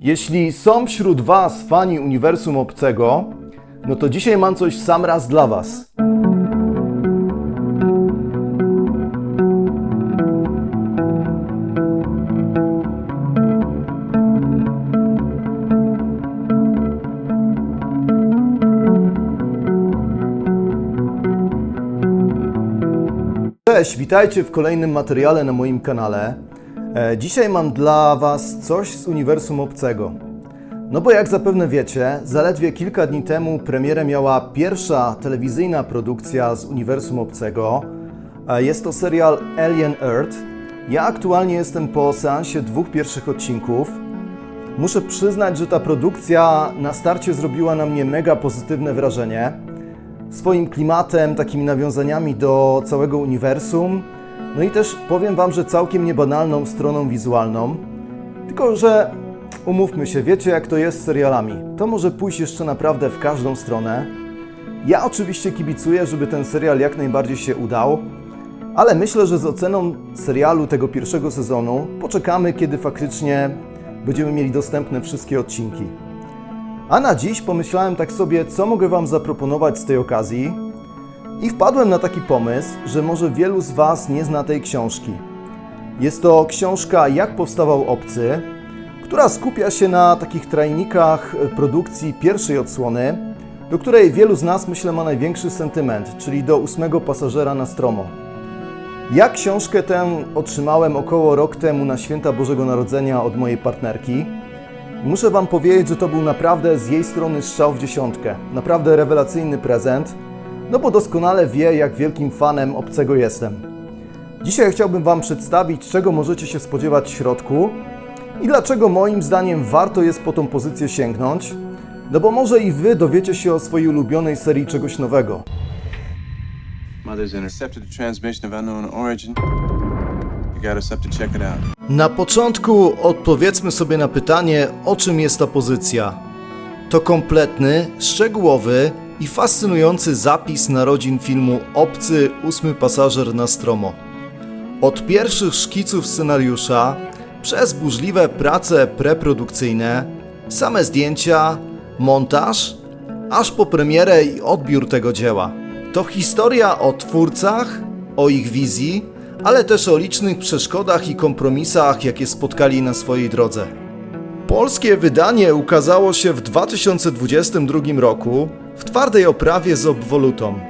Jeśli są wśród Was fani uniwersum obcego, no to dzisiaj mam coś w sam raz dla Was. Cześć, witajcie w kolejnym materiale na moim kanale. E, Dzisiaj mam dla Was coś z uniwersum obcego. No bo jak zapewne wiecie, zaledwie kilka dni temu premierę miała pierwsza telewizyjna produkcja z uniwersum obcego. E, Jest to serial Alien Earth. Ja aktualnie jestem po seansie dwóch pierwszych odcinków. Muszę przyznać, że ta produkcja na starcie zrobiła na mnie mega pozytywne wrażenie swoim klimatem, takimi nawiązaniami do całego uniwersum. No i też powiem Wam, że całkiem niebanalną stroną wizualną. Tylko, że umówmy się, wiecie jak to jest z serialami. To może pójść jeszcze naprawdę w każdą stronę. Ja oczywiście kibicuję, żeby ten serial jak najbardziej się udał, ale myślę, że z oceną serialu tego pierwszego sezonu poczekamy, kiedy faktycznie będziemy mieli dostępne wszystkie odcinki. A na dziś pomyślałem tak sobie, co mogę Wam zaproponować z tej okazji i wpadłem na taki pomysł, że może wielu z Was nie zna tej książki. Jest to książka Jak powstawał obcy, która skupia się na takich trajnikach produkcji pierwszej odsłony, do której wielu z nas myślę ma największy sentyment, czyli do ósmego pasażera na Stromo. Ja książkę tę otrzymałem około rok temu na święta Bożego Narodzenia od mojej partnerki. Muszę Wam powiedzieć, że to był naprawdę z jej strony strzał w dziesiątkę. Naprawdę rewelacyjny prezent, no bo doskonale wie, jak wielkim fanem obcego jestem. Dzisiaj chciałbym Wam przedstawić, czego możecie się spodziewać w środku i dlaczego moim zdaniem warto jest po tą pozycję sięgnąć, no bo może i Wy dowiecie się o swojej ulubionej serii czegoś nowego. Na początku odpowiedzmy sobie na pytanie, o czym jest ta pozycja. To kompletny, szczegółowy i fascynujący zapis narodzin filmu Obcy, ósmy pasażer na Stromo. Od pierwszych szkiców scenariusza, przez burzliwe prace preprodukcyjne, same zdjęcia, montaż, aż po premierę i odbiór tego dzieła. To historia o twórcach, o ich wizji, ale też o licznych przeszkodach i kompromisach, jakie spotkali na swojej drodze. Polskie wydanie ukazało się w 2022 roku w twardej oprawie z obwolutą.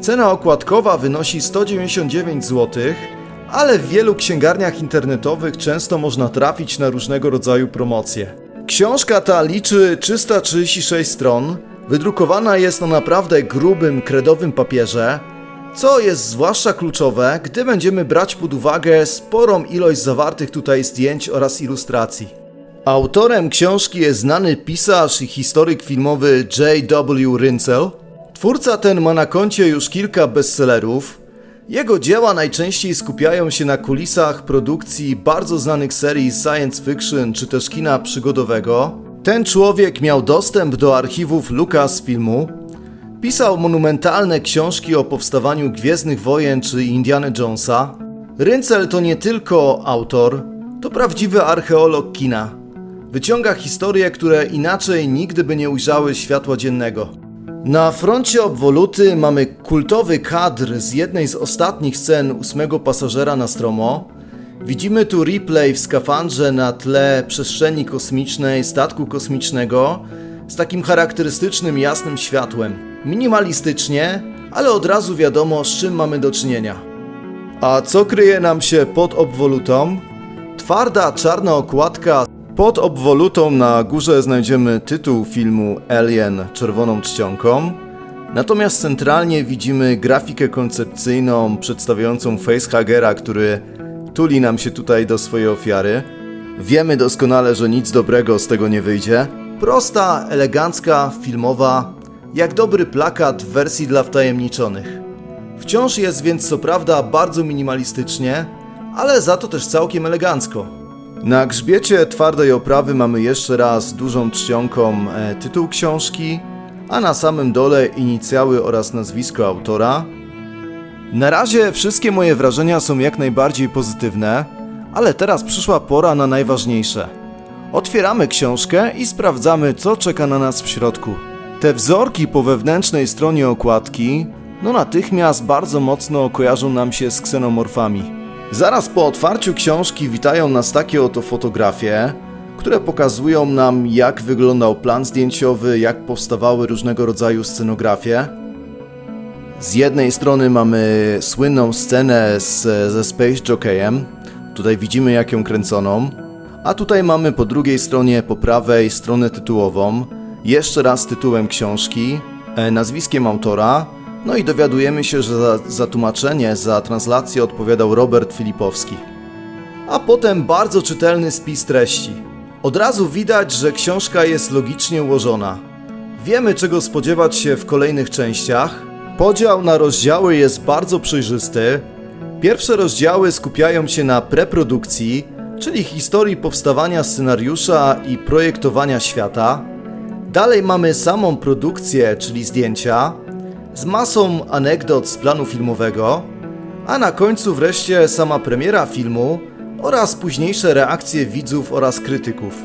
Cena okładkowa wynosi 199 zł, ale w wielu księgarniach internetowych często można trafić na różnego rodzaju promocje. Książka ta liczy 336 stron, wydrukowana jest na naprawdę grubym, kredowym papierze, co jest zwłaszcza kluczowe, gdy będziemy brać pod uwagę sporą ilość zawartych tutaj zdjęć oraz ilustracji. Autorem książki jest znany pisarz i historyk filmowy J.W. Rinsel. Twórca ten ma na koncie już kilka bestsellerów. Jego dzieła najczęściej skupiają się na kulisach produkcji bardzo znanych serii science fiction czy też kina przygodowego. Ten człowiek miał dostęp do archiwów Lucasfilmu, Pisał monumentalne książki o powstawaniu Gwiezdnych Wojen czy Indiana Jonesa. Ryncel to nie tylko autor, to prawdziwy archeolog kina. Wyciąga historie, które inaczej nigdy by nie ujrzały światła dziennego. Na froncie obwoluty mamy kultowy kadr z jednej z ostatnich scen ósmego pasażera na Stromo. Widzimy tu replay w skafandrze na tle przestrzeni kosmicznej statku kosmicznego z takim charakterystycznym jasnym światłem. Minimalistycznie, ale od razu wiadomo z czym mamy do czynienia. A co kryje nam się pod obwolutą? Twarda czarna okładka. Pod obwolutą na górze znajdziemy tytuł filmu Alien czerwoną czcionką. Natomiast centralnie widzimy grafikę koncepcyjną przedstawiającą facehagera, który tuli nam się tutaj do swojej ofiary. Wiemy doskonale, że nic dobrego z tego nie wyjdzie. Prosta, elegancka, filmowa, jak dobry plakat w wersji dla wtajemniczonych. Wciąż jest więc co prawda bardzo minimalistycznie, ale za to też całkiem elegancko. Na grzbiecie twardej oprawy mamy jeszcze raz dużą czcionką e, tytuł książki, a na samym dole inicjały oraz nazwisko autora. Na razie wszystkie moje wrażenia są jak najbardziej pozytywne, ale teraz przyszła pora na najważniejsze. Otwieramy książkę i sprawdzamy, co czeka na nas w środku. Te wzorki po wewnętrznej stronie okładki, no natychmiast bardzo mocno kojarzą nam się z ksenomorfami. Zaraz po otwarciu książki witają nas takie oto fotografie, które pokazują nam, jak wyglądał plan zdjęciowy, jak powstawały różnego rodzaju scenografie. Z jednej strony mamy słynną scenę z, ze Space Jockeyem. Tutaj widzimy, jak ją kręconą. A tutaj mamy po drugiej stronie, po prawej, stronę tytułową. Jeszcze raz tytułem książki, e, nazwiskiem autora. No i dowiadujemy się, że za, za tłumaczenie, za translację odpowiadał Robert Filipowski. A potem bardzo czytelny spis treści. Od razu widać, że książka jest logicznie ułożona. Wiemy, czego spodziewać się w kolejnych częściach. Podział na rozdziały jest bardzo przejrzysty. Pierwsze rozdziały skupiają się na preprodukcji, czyli historii powstawania scenariusza i projektowania świata. Dalej mamy samą produkcję, czyli zdjęcia, z masą anegdot z planu filmowego, a na końcu wreszcie sama premiera filmu oraz późniejsze reakcje widzów oraz krytyków.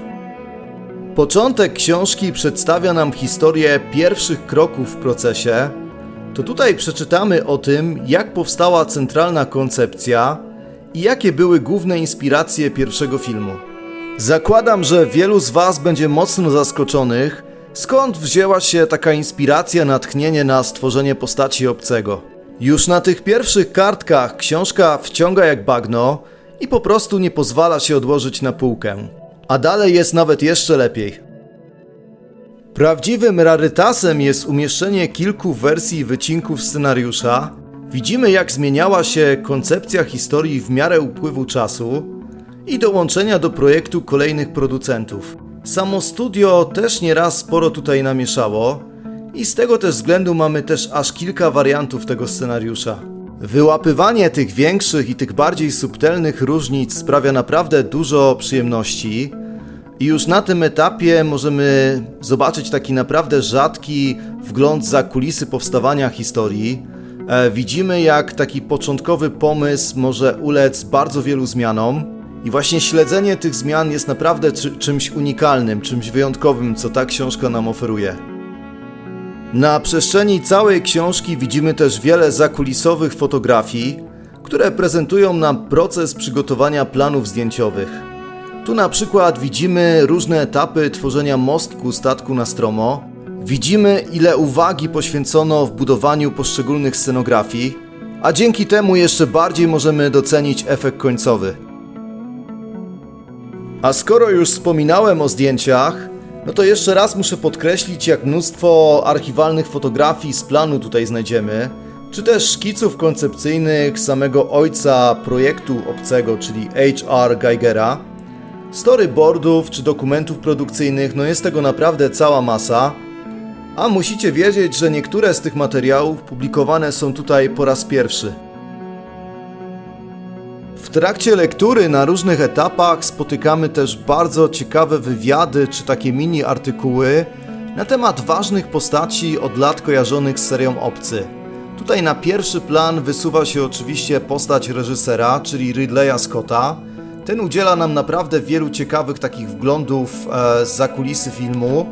Początek książki przedstawia nam historię pierwszych kroków w procesie. To tutaj przeczytamy o tym, jak powstała centralna koncepcja i jakie były główne inspiracje pierwszego filmu. Zakładam, że wielu z Was będzie mocno zaskoczonych, skąd wzięła się taka inspiracja, natchnienie na stworzenie postaci obcego. Już na tych pierwszych kartkach książka wciąga jak bagno i po prostu nie pozwala się odłożyć na półkę. A dalej jest nawet jeszcze lepiej. Prawdziwym rarytasem jest umieszczenie kilku wersji wycinków scenariusza. Widzimy, jak zmieniała się koncepcja historii w miarę upływu czasu i dołączenia do projektu kolejnych producentów. Samo studio też nieraz sporo tutaj namieszało i z tego też względu mamy też aż kilka wariantów tego scenariusza. Wyłapywanie tych większych i tych bardziej subtelnych różnic sprawia naprawdę dużo przyjemności. I już na tym etapie możemy zobaczyć taki naprawdę rzadki wgląd za kulisy powstawania historii. E, widzimy, jak taki początkowy pomysł może ulec bardzo wielu zmianom, i właśnie śledzenie tych zmian jest naprawdę czy, czymś unikalnym, czymś wyjątkowym, co ta książka nam oferuje. Na przestrzeni całej książki widzimy też wiele zakulisowych fotografii, które prezentują nam proces przygotowania planów zdjęciowych. Tu na przykład widzimy różne etapy tworzenia mostku statku na stromo. Widzimy ile uwagi poświęcono w budowaniu poszczególnych scenografii, a dzięki temu jeszcze bardziej możemy docenić efekt końcowy. A skoro już wspominałem o zdjęciach, no to jeszcze raz muszę podkreślić, jak mnóstwo archiwalnych fotografii z planu tutaj znajdziemy, czy też szkiców koncepcyjnych samego ojca projektu obcego, czyli H.R. Geigera, storyboardów czy dokumentów produkcyjnych, no jest tego naprawdę cała masa, a musicie wiedzieć, że niektóre z tych materiałów publikowane są tutaj po raz pierwszy. Trakcie lektury na różnych etapach spotykamy też bardzo ciekawe wywiady czy takie mini artykuły na temat ważnych postaci od lat kojarzonych z serią Obcy. Tutaj na pierwszy plan wysuwa się oczywiście postać reżysera, czyli Ridleya Scotta. Ten udziela nam naprawdę wielu ciekawych takich wglądów e, z zakulisy filmu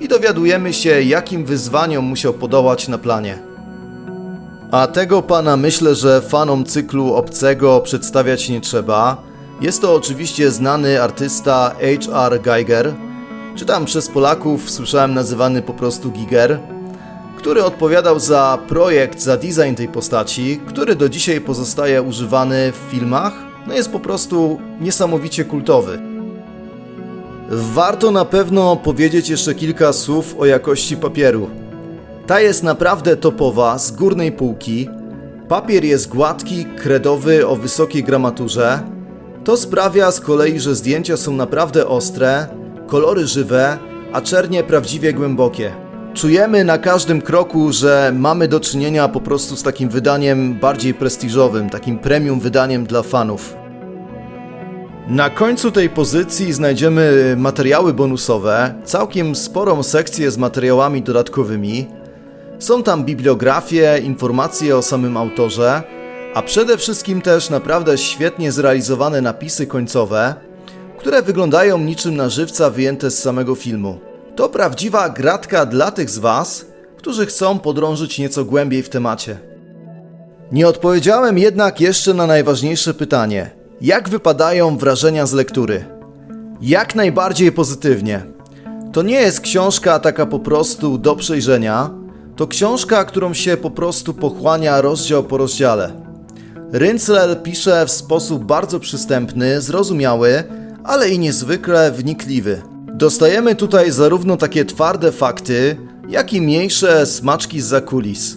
i dowiadujemy się, jakim wyzwaniom musiał podołać na planie. A tego pana myślę, że fanom cyklu obcego przedstawiać nie trzeba. Jest to oczywiście znany artysta H.R. Geiger, czy tam przez Polaków słyszałem nazywany po prostu Giger, który odpowiadał za projekt, za design tej postaci, który do dzisiaj pozostaje używany w filmach, no jest po prostu niesamowicie kultowy. Warto na pewno powiedzieć jeszcze kilka słów o jakości papieru. Ta jest naprawdę topowa, z górnej półki. Papier jest gładki, kredowy, o wysokiej gramaturze. To sprawia z kolei, że zdjęcia są naprawdę ostre, kolory żywe, a czernie prawdziwie głębokie. Czujemy na każdym kroku, że mamy do czynienia po prostu z takim wydaniem bardziej prestiżowym, takim premium wydaniem dla fanów. Na końcu tej pozycji znajdziemy materiały bonusowe, całkiem sporą sekcję z materiałami dodatkowymi. Są tam bibliografie, informacje o samym autorze, a przede wszystkim też naprawdę świetnie zrealizowane napisy końcowe, które wyglądają niczym na żywca wyjęte z samego filmu. To prawdziwa gratka dla tych z Was, którzy chcą podrążyć nieco głębiej w temacie. Nie odpowiedziałem jednak jeszcze na najważniejsze pytanie: jak wypadają wrażenia z lektury? Jak najbardziej pozytywnie. To nie jest książka taka po prostu do przejrzenia, to książka, którą się po prostu pochłania rozdział po rozdziale. Ryncler pisze w sposób bardzo przystępny, zrozumiały, ale i niezwykle wnikliwy. Dostajemy tutaj zarówno takie twarde fakty, jak i mniejsze smaczki z zakulis.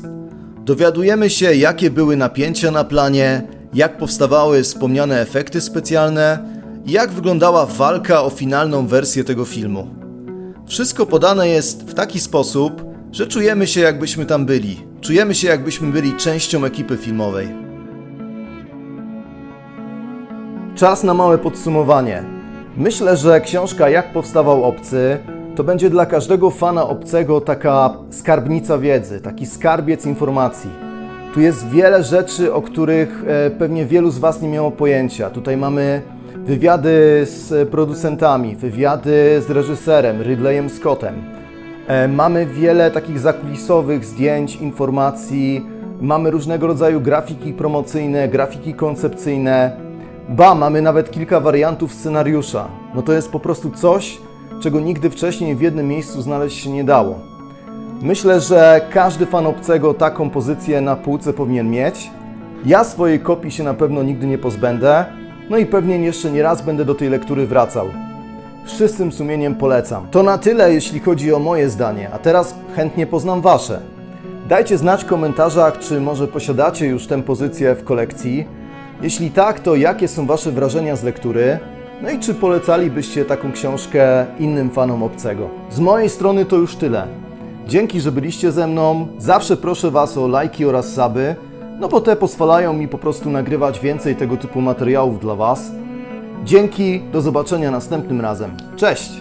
Dowiadujemy się, jakie były napięcia na planie, jak powstawały wspomniane efekty specjalne jak wyglądała walka o finalną wersję tego filmu. Wszystko podane jest w taki sposób, że czujemy się jakbyśmy tam byli. Czujemy się jakbyśmy byli częścią ekipy filmowej. Czas na małe podsumowanie. Myślę, że książka Jak powstawał obcy to będzie dla każdego fana obcego taka skarbnica wiedzy, taki skarbiec informacji. Tu jest wiele rzeczy, o których e, pewnie wielu z Was nie miało pojęcia. Tutaj mamy wywiady z producentami, wywiady z reżyserem Ridleyem Scottem. E, Mamy wiele takich zakulisowych zdjęć, informacji, mamy różnego rodzaju grafiki promocyjne, grafiki koncepcyjne. Ba, mamy nawet kilka wariantów scenariusza. No to jest po prostu coś, czego nigdy wcześniej w jednym miejscu znaleźć się nie dało. Myślę, że każdy fan obcego taką pozycję na półce powinien mieć. Ja swojej kopii się na pewno nigdy nie pozbędę, no i pewnie jeszcze nie raz będę do tej lektury wracał. Z czystym sumieniem polecam. To na tyle, jeśli chodzi o moje zdanie, a teraz chętnie poznam Wasze. Dajcie znać w komentarzach, czy może posiadacie już tę pozycję w kolekcji. Jeśli tak, to jakie są Wasze wrażenia z lektury? No i czy polecalibyście taką książkę innym fanom obcego? Z mojej strony to już tyle. Dzięki, że byliście ze mną. Zawsze proszę Was o lajki oraz suby, no bo te pozwalają mi po prostu nagrywać więcej tego typu materiałów dla Was. Dzięki, do zobaczenia następnym razem. Cześć!